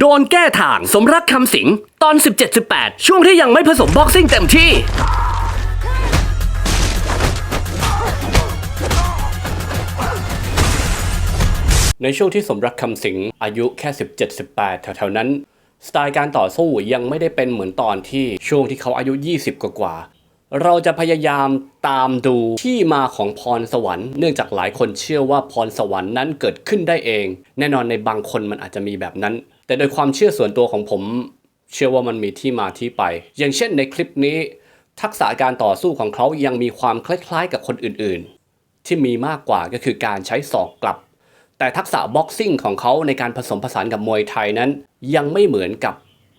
โดนแก้ทางสมรักคำสิงตอน 17-18 ช่วงที่ยังไม่ผสมบ็อกซิ่งเต็มที่ ในช่วงที่สมรักคำสิงอายุแค่ 17-18 แถวๆนั้น สไตล์การต่อสู้ยังไม่ได้เป็นเหมือนตอนที่ช่วงที่เขาอายุ 20 กว่าเราจะพยายามตามดูที่มาของพรสวรรค์เนื่องจากหลายคนเชื่อว่าพรสวรรค์นั้นเกิดขึ้นได้เอง แน่นอนในบางคนมันอาจจะมีแบบนั้น แต่โดยความเชื่อส่วนตัวของผม เชื่อว่ามันมีที่มาที่ไป อย่างเช่นในคลิปนี้ ทักษะการต่อสู้ของเขายังมีความคล้ายๆกับคนอื่นๆ ที่มีมากกว่าก็คือการใช้ศอกกลับ แต่ทักษะบ็อกซิ่งของเขาในการผสมผสานกับมวยไทยนั้น ยังไม่เหมือนกับ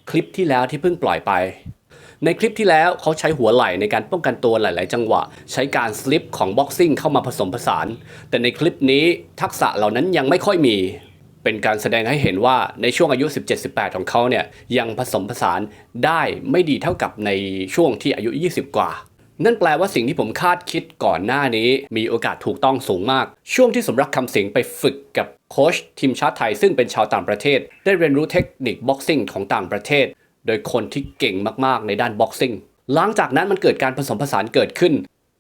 คลิปที่แล้วที่เพิ่งปล่อยไป ในคลิปที่แล้วเขาใช้หัวไหล่ในการป้องกันตัวหลาย ๆ จังหวะ ใช้การสลิปของบ็อกซิ่งเข้ามาผสมผสาน แต่ในคลิปนี้ทักษะเหล่านั้นยังไม่ค่อยมี เป็นการแสดงให้เห็นว่าในช่วงอายุ 17-18 ของเขาเนี่ยยังผสมผสานได้ไม่ดีเท่ากับในช่วงที่อายุ 20 กว่า นั่นแปลว่าสิ่งที่ผมคาดคิดก่อนหน้านี้ มีโอกาสถูกต้องสูงมาก ช่วงที่สมรักคำสิงไปฝึกกับโค้ชทีมชาติไทยซึ่งเป็นชาวต่างประเทศ ได้เรียนรู้เทคนิคบ็อกซิ่งของต่างประเทศ โดยคนที่เก่งมากๆในด้านบ็อกซิ่งหลังจากนั้นมันเกิดการผสมผสานเกิดขึ้น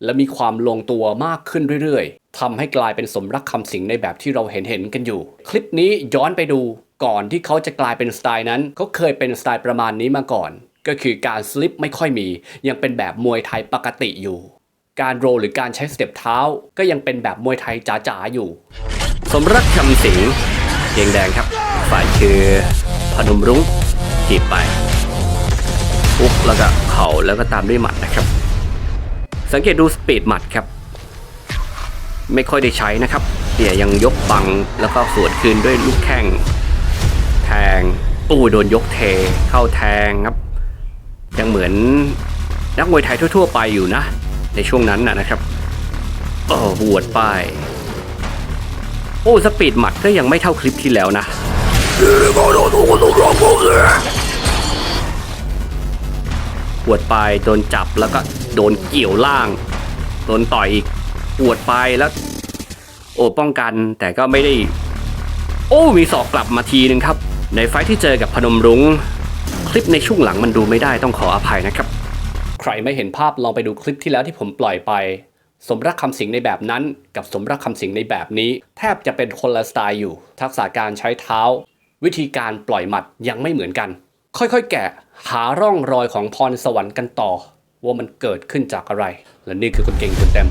และมีความลงตัวมากขึ้นเรื่อยๆทำให้กลายเป็นสมรักคำสิงในแบบที่เราเห็นเห็นๆกันอยู่ คลิปนี้ย้อนไปดูก่อนที่เขาจะกลายเป็นสไตล์นั้นเขาเคยเป็นสไตล์ประมาณนี้มาก่อน ก็คือการสลิปไม่ค่อยมี ยังเป็นแบบมวยไทยปกติอยู่ การโรลหรือการใช้สเต็ปเท้า ก็ยังเป็นแบบมวยไทยจ๋าๆอยู่ สมรักคำสิงเกงแดงครับ ฝ่ายคือพนมรุ้งจีบไปปุ๊กแล้วก็เข่าแล้วก็ตามด้วยหมัดนะครับ สังเกตดูสปีดหมัดครับ ไม่ค่อยได้ใช้นะครับเดี๋ยยังยกบังแล้วก็สวนคืนด้วยลูกแข้ง แทงตู้โดนยกเท เข้าแทงครับ ยังเหมือนนักมวยไทยทั่ว ๆ ไปอยู่นะ ในช่วงนั้นนะนะครับโอ้หวดไปโอ้สปีดหมัดก็ยังไม่เท่าคลิปที่แล้วนะ ปวดไปโดนจับแล้วก็โดนเกี่ยวล่างโดนต่อยอีกปวดไปแล้ว โอ้ป้องกันแต่ก็ไม่ได้ โอ้มีศอกกลับมาทีนึงครับ ในไฟที่เจอกับพนมรุง้ง คลิปในช่วงหลังมันดูไม่ได้ต้องขออภัยนะครับ ใครไม่เห็นภาพลองไปดูคลิปที่แล้วที่ผมปล่อยไป สมรักคำสิงในแบบนั้น กับสมรักคำสิงในแบบนี้ แทบจะเป็นคนละสไตล์อยู่ ทักษะการใช้เท้า วิธีการปล่อยหมัดยังไม่เหมือนกัน ค่อยๆ แกะ หาร่องรอยของพรสวรรค์กันต่อ ว่ามันเกิดขึ้นจากอะไร และนี่คือคนเก่งคนเต็ม